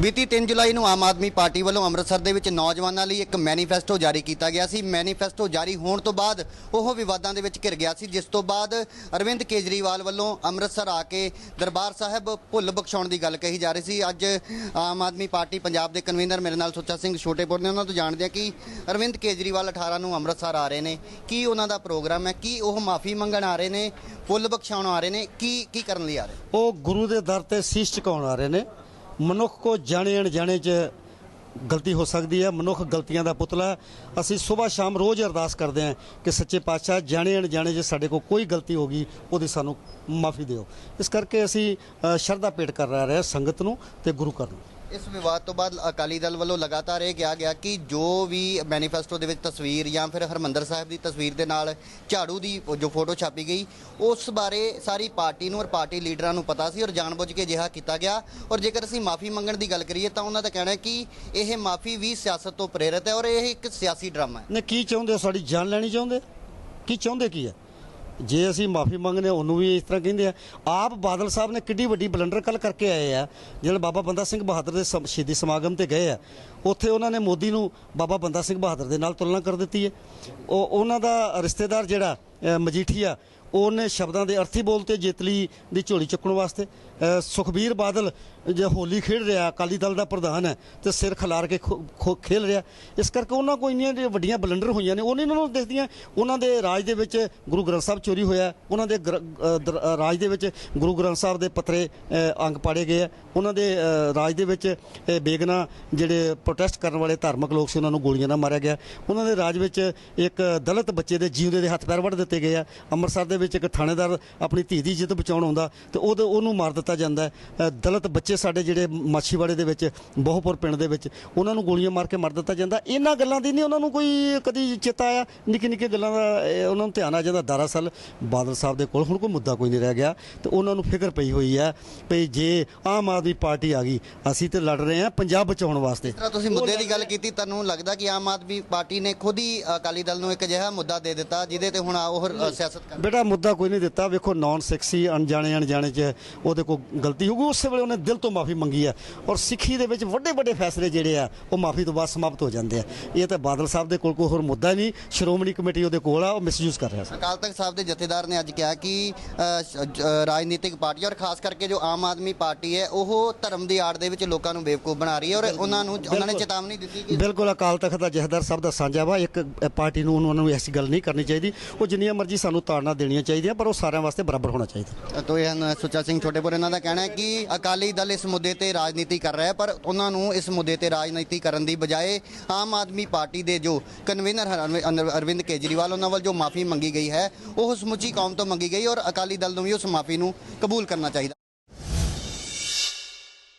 ਬੀਤੀ 3 ਜੁਲਾਈ ਨੂੰ ਆਮ ਆਦਮੀ ਪਾਰਟੀ ਵੱਲੋਂ ਅੰਮ੍ਰਿਤਸਰ ਦੇ ਵਿੱਚ ਨੌਜਵਾਨਾਂ ਲਈ ਇੱਕ ਮੈਨੀਫੈਸਟੋ ਜਾਰੀ ਕੀਤਾ ਗਿਆ ਸੀ। ਮੈਨੀਫੈਸਟੋ ਜਾਰੀ ਹੋਣ ਤੋਂ ਬਾਅਦ ਉਹ ਵਿਵਾਦਾਂ ਦੇ ਵਿੱਚ ਘਿਰ ਗਿਆ ਸੀ, ਜਿਸ ਤੋਂ ਬਾਅਦ ਅਰਵਿੰਦ ਕੇਜਰੀਵਾਲ ਵੱਲੋਂ ਅੰਮ੍ਰਿਤਸਰ ਆ ਕੇ ਦਰਬਾਰ ਸਾਹਿਬ ਭੁੱਲ ਬਖਸ਼ਾਉਣ ਦੀ ਗੱਲ ਕਹੀ ਜਾ ਰਹੀ ਸੀ। ਅੱਜ ਆਮ ਆਦਮੀ ਪਾਰਟੀ ਪੰਜਾਬ ਦੇ ਕਨਵੀਨਰ ਮੇਰੇ ਨਾਲ ਸੁੱਚਾ ਸਿੰਘ ਛੋਟੇਪੁਰ ਨੇ ਉਹਨਾਂ ਤੋਂ ਜਾਣਦੇ ਆ ਕਿ ਅਰਵਿੰਦ ਕੇਜਰੀਵਾਲ 18 ਨੂੰ ਅੰਮ੍ਰਿਤਸਰ ਆ ਰਹੇ ਨੇ। ਕੀ ਉਹਨਾਂ ਦਾ ਪ੍ਰੋਗਰਾਮ ਹੈ? ਕੀ ਉਹ ਮਾਫੀ ਮੰਗਣ ਆ ਰਹੇ ਨੇ? ਭੁੱਲ ਬਖਸ਼ਾਉਣ ਆ ਰਹੇ ਨੇ? ਕੀ ਕੀ ਕਰਨ ਲਈ ਆ ਰਹੇ? ਉਹ ਗੁਰੂ ਦੇ ਦਰ ਤੇ ਸੀਸ ਝੁਕਾਉਣ ਆ ਰਹੇ ਨੇ। ਮਨੁੱਖ ਕੋ ਜਾਣੇ ਅਣਜਾਣੇ ਚ ਗਲਤੀ ਹੋ ਸਕਦੀ ਹੈ, ਮਨੁੱਖ ਗਲਤੀਆਂ ਦਾ ਪੁਤਲਾ। ਅਸੀਂ ਸਵੇਰ ਸ਼ਾਮ ਰੋਜ਼ ਅਰਦਾਸ ਕਰਦੇ ਹਾਂ ਕਿ ਸੱਚੇ ਪਾਤਸ਼ਾਹ ਜਾਣੇ ਅਣਜਾਣੇ ਜੇ ਸਾਡੇ ਕੋਲ ਕੋਈ ਗਲਤੀ ਹੋ ਗਈ, ਉਹਦੀ ਸਾਨੂੰ ਮਾਫੀ ਦਿਓ। ਇਸ ਕਰਕੇ ਅਸੀਂ ਸ਼ਰਧਾ ਭੇਟ ਕਰ ਰਹੇ ਹਾਂ ਸੰਗਤ ਨੂੰ ਤੇ ਗੁਰੂ ਘਰ ਨੂੰ। ਇਸ ਵਿਵਾਦ ਤੋਂ ਬਾਅਦ ਅਕਾਲੀ ਦਲ ਵੱਲੋਂ ਲਗਾਤਾਰ ਇਹ ਕਿਹਾ ਗਿਆ ਕਿ ਜੋ ਵੀ ਮੈਨੀਫੈਸਟੋ ਦੇ ਵਿੱਚ ਤਸਵੀਰ ਜਾਂ ਫਿਰ ਹਰਮੰਦਰ ਸਾਹਿਬ ਦੀ ਤਸਵੀਰ ਦੇ ਨਾਲ ਝਾੜੂ ਦੀ ਜੋ ਫੋਟੋ ਛਾਪੀ ਗਈ, ਉਸ ਬਾਰੇ ਸਾਰੀ ਪਾਰਟੀ ਨੂੰ ਔਰ ਪਾਰਟੀ ਲੀਡਰਾਂ ਨੂੰ ਪਤਾ ਸੀ ਔਰ ਜਾਣਬੁੱਝ ਕੇ ਅਜਿਹਾ ਕੀਤਾ ਗਿਆ। ਔਰ ਜੇਕਰ ਅਸੀਂ ਮਾਫੀ ਮੰਗਣ ਦੀ ਗੱਲ ਕਰੀਏ ਤਾਂ ਉਹਨਾਂ ਦਾ ਕਹਿਣਾ ਹੈ ਕਿ ਇਹ ਮਾਫੀ ਵੀ ਸਿਆਸਤ ਤੋਂ ਪ੍ਰੇਰਿਤ ਹੈ ਔਰ ਇਹ ਇੱਕ ਸਿਆਸੀ ਡਰਾਮਾ ਹੈ। ਨੇ ਕੀ ਚਾਹੁੰਦੇ ਸਾਡੀ ਜਾਨ ਲੈਣੀ ਚਾਹੁੰਦੇ? ਕੀ ਚਾਹੁੰਦੇ ਕੀ ਹੈ? ਜੇ ਅਸੀਂ ਮਾਫੀ ਮੰਗਨੇ ਉਹਨੂੰ ਵੀ ਇਸ ਤਰ੍ਹਾਂ ਕਹਿੰਦੇ ਆ। ਆਪ ਬਾਦਲ ਸਾਹਿਬ ਨੇ ਕਿੱਡੀ ਵੱਡੀ ਬਲੰਡਰ ਕੱਲ ਕਰਕੇ ਆਏ ਆ। ਜਿਹੜੇ ਬਾਬਾ ਬੰਦਾ ਸਿੰਘ ਬਹਾਦਰ ਦੇ ਸਮ- ਸ਼ਹੀਦੀ ਸਮਾਗਮ ਤੇ ਗਏ ਆ, ਉੱਥੇ ਉਹਨਾਂ ਨੇ ਮੋਦੀ ਨੂੰ ਬਾਬਾ ਬੰਦਾ ਸਿੰਘ ਬਹਾਦਰ ਦੇ ਨਾਲ ਤੁਲਨਾ ਕਰ ਦਿੱਤੀ ਹੈ। ਉਹ, ਉਹਨਾਂ ਦਾ ਰਿਸ਼ਤੇਦਾਰ ਜਿਹੜਾ ਮਜੀਠੀਆ ਉਹਨੇ ਸ਼ਬਦਾਂ ਦੇ ਅਰਥੀ ਬੋਲਤੇ ਜੇਤਲੀ ਦੀ ਝੋਲੀ ਚੁੱਕਣ ਵਾਸਤੇ। ਸੁਖਬੀਰ ਬਾਦਲ ਜੇ ਹੋਲੀ ਖੇਡ ਰਿਹਾ ਅਕਾਲੀ ਦਲ ਦਾ ਪ੍ਰਧਾਨ ਹੈ ਤੇ ਸਿਰ ਖਿਲਾਰ ਕੇ ਖੋ- ਖੋ- ਖੇਲ ਰਿਹਾ। ਇਸ ਕਰਕੇ ਉਹਨਾਂ ਕੋਲ ਇੰਨੀਆਂ ਜਿਹੜੀਆਂ ਵੱਡੀਆਂ ਬਲੰਡਰ ਹੋਈਆਂ ਨੇ ਉਹਨਾਂ ਨੂੰ ਦੇਖਦੀਆਂ। ਉਹਨਾਂ ਦੇ ਰਾਜ ਦੇ ਵਿੱਚ ਗੁਰੂ ਗ੍ਰੰਥ ਸਾਹਿਬ ਚੋਰੀ ਹੋਇਆ ਉਹਨਾਂ ਦੇ ਗ੍ਰ- ਅ, ਰਾਜ ਦੇ ਵਿੱਚ ਗੁਰੂ ਗ੍ਰੰਥ ਸਾਹਿਬ ਦੇ ਪੱਤਰੇ ਅੰਗ ਪਾੜੇ ਗਏ ਆ। ਉਹਨਾਂ ਦੇ ਰਾਜ ਦੇ ਵਿੱਚ ਬੇਗਨਾ ਜਿਹੜੇ ਪ੍ਰੋਟੈਸਟ ਕਰਨ ਵਾਲੇ ਧਾਰਮਿਕ ਲੋਕ ਸੀ ਉਹਨਾਂ ਨੂੰ ਗੋਲੀਆਂ ਨਾਲ ਮਾਰਿਆ ਗਿਆ। ਉਹਨਾਂ ਦੇ ਰਾਜ ਵਿੱਚ ਇੱਕ ਦਲਿਤ ਬੱਚੇ ਦੇ ਜੀਵਦੇ ਦੇ ਹੱਥ ਪੈਰ ਵੱਢ ਦਿੱਤੇ ਗਏ ਆ। ਅੰਮ੍ਰਿਤਸਰ ਦੇ ਵਿੱਚ ਇੱਕ ਥਾਣੇਦਾਰ ਆਪਣੀ ਧੀ ਦੀ ਇੱਜ਼ਤ ਬਚਾਉਣ ਆਉਂਦਾ ਤੇ ਉਹਦੇ ਉਹਨੂੰ ਮਾਰ ਦਿੱਤਾ ਜਾਂਦਾ ਦਲਿਤ ਬੱਚੇ ਸਾਡੇ ਜਿਹੜੇ ਮਾਛੀਵਾੜੇ ਦੇ ਵਿੱਚ ਬਹੁਪੁਰ ਪਿੰਡ ਦੇ ਵਿੱਚ ਉਹਨਾਂ ਨੂੰ ਗੋਲੀਆਂ ਮਾਰ ਕੇ ਮਾਰ ਦਿੱਤਾ ਜਾਂਦਾ। ਇਹਨਾਂ ਗੱਲਾਂ ਦੀ ਨਹੀਂ ਉਹਨਾਂ ਨੂੰ ਕੋਈ ਕਦੀ ਚੇਤਾ ਆਇਆ? ਨਿੱਕੀ ਨਿੱਕੀ ਗੱਲਾਂ ਦਾ ਉਹਨਾਂ ਨੂੰ ਧਿਆਨ ਆ ਜਾਂਦਾ। ਦਰਅਸਲ ਬਾਦਲ ਸਾਹਿਬ ਦੇ ਕੋਲ ਹੁਣ ਕੋਈ ਮੁੱਦਾ ਕੋਈ ਨਹੀਂ ਰਹਿ ਗਿਆ ਤੇ ਉਹਨਾਂ ਨੂੰ ਫਿਕਰ ਪਈ ਹੋਈ ਹੈ ਭਈ ਜੇ ਆਮ ਆਦਮੀ ਪਾਰਟੀ ਆ ਗਈ ਅਸੀਂ ਤੇ ਲੜ ਰਹੇ ਹਾਂ ਪੰਜਾਬ ਬਚਾਉਣ ਵਾਸਤੇ। ਤੁਸੀਂ ਮੁੱਦੇ ਦੀ ਗੱਲ ਕੀਤੀ ਤੁਹਾਨੂੰ ਲੱਗਦਾ ਕਿ ਆਮ ਆਦਮੀ ਪਾਰਟੀ ਨੇ ਖੁਦ ਹੀ ਅਕਾਲੀ ਦਲ ਨੂੰ ਇੱਕ ਅਜਿਹਾ ਮੁੱਦਾ ਦੇ ਦਿੱਤਾ ਜਿਹਦੇ ਤੇ ਹੁਣ ਉਹ ਸਿਆਸਤ ਕਰ ਬੇਟਾ ਮੁੱਦਾ ਕੋਈ ਨਹੀਂ ਦਿੱਤਾ। ਵੇਖੋ ਨਾਨ ਸਿੱਖੀ ਅਣਜਾਣੇ ਅਣਜਾਣੇ ਚ ਉਹਦੇ ਕੋਲ ਗਲਤੀ ਹੋਊਗੀ। ਉਸੇ ਵੇਲੇ ਉਹਨੇ ਦਿਲ ਤੋਂ ਮਾਫੀ ਮੰਗੀ ਆ ਔਰ ਸਿੱਖੀ ਦੇ ਵਿੱਚ ਵੱਡੇ ਵੱਡੇ ਫੈਸਲੇ ਜਿਹੜੇ ਆ ਉਹ ਮਾਫੀ ਤੋਂ ਬਾਅਦ ਸਮਾਪਤ ਹੋ ਜਾਂਦੇ ਆ। ਇਹ ਤਾਂ ਬਾਦਲ ਸਾਹਿਬ ਦੇ ਕੋਲ ਕੋਈ ਹੋਰ ਮੁੱਦਾ ਨਹੀਂ। ਸ਼੍ਰੋਮਣੀ ਕਮੇਟੀ ਉਹਦੇ ਕੋਲ ਆ ਉਹ ਮਿਸਯੂਜ਼ ਕਰ ਰਿਹਾ ਸੀ। ਅਕਾਲ ਤਖਤ ਸਾਹਿਬ ਦੇ ਜਥੇਦਾਰ ਨੇ ਅੱਜ ਕਿਹਾ ਕਿ ਸ਼- ਰਾਜਨੀਤਿਕ ਪਾਰਟੀ ਔਰ ਖਾਸ ਕਰਕੇ ਜੋ ਆਮ ਆਦਮੀ ਪਾਰਟੀ ਹੈ ਉਹ ਧਰਮ ਦੀ ਆੜ ਦੇ ਵਿੱਚ ਲੋਕਾਂ ਨੂੰ ਬੇਵਕੂਫ ਬਣਾ ਰਹੀ ਹੈ ਔਰ ਉਹਨਾਂ ਨੂੰ ਉਹਨਾਂ ਨੇ ਚੇਤਾਵਨੀ ਦਿੱਤੀ ਕਿ ਬਿਲਕੁਲ ਅਕਾਲ ਤਖਤ ਦਾ ਜਥੇਦਾਰ ਸਾਹਿਬ ਦਾ ਸਾਂਝਾ ਵਾ। ਇੱਕ ਪਾਰਟੀ ਨੂੰ ਉਹਨਾਂ ਨੂੰ ਐਸੀ ਗੱਲ ਨਹੀਂ ਕਰਨੀ ਚਾਹੀਦੀ। ਉਹ ਜਿੰਨੀਆਂ ਮਰਜ਼ੀ ਸਾਨੂੰ ਤਾੜਨਾ ਦੇਣੀਆਂ ਚਾਹੀਦੀਆਂ, ਪਰ ਉਹ ਸਾਰਿਆਂ ਵਾਸਤੇ ਬਰਾਬਰ ਹੋਣਾ ਚਾਹੀਦਾ। ਤੋ ਇਹ ਹਨ, ਸੁੱਚਾ ਸਿੰਘ ਛੋਟੇਪੁਰ ਇਹਨਾਂ ਦਾ ਕਹਿਣਾ ਹੈ ਕਿ ਅਕਾਲੀ ਦਲ ਇਸ ਮੁੱਦੇ ਤੇ ਰਾਜਨੀਤੀ ਕਰ ਰਿਹਾ ਹੈ, ਪਰ ਉਹਨਾਂ ਨੂੰ ਇਸ ਮੁੱਦੇ ਤੇ ਰਾਜਨੀਤੀ ਕਰਨ ਦੀ ਬਜਾਏ ਆਮ ਆਦਮੀ ਪਾਰਟੀ ਦੇ ਜੋ ਕਨਵੀਨਰ ਹਨ ਅਰਵਿੰਦ- ਅਰਵਿੰਦ ਕੇਜਰੀਵਾਲ, ਉਹਨਾਂ ਵੱਲ ਜੋ ਮਾਫੀ ਮੰਗੀ ਗਈ ਹੈ, ਉਹ ਸਮੁੱਚੀ ਕੌਮ ਤੋਂ ਮੰਗੀ ਗਈ ਔਰ ਅਕਾਲੀ ਦਲ ਨੂੰ ਵੀ ਉਸ ਮਾਫੀ ਨੂੰ ਕਬੂਲ ਕਰਨਾ ਚਾਹੀਦਾ।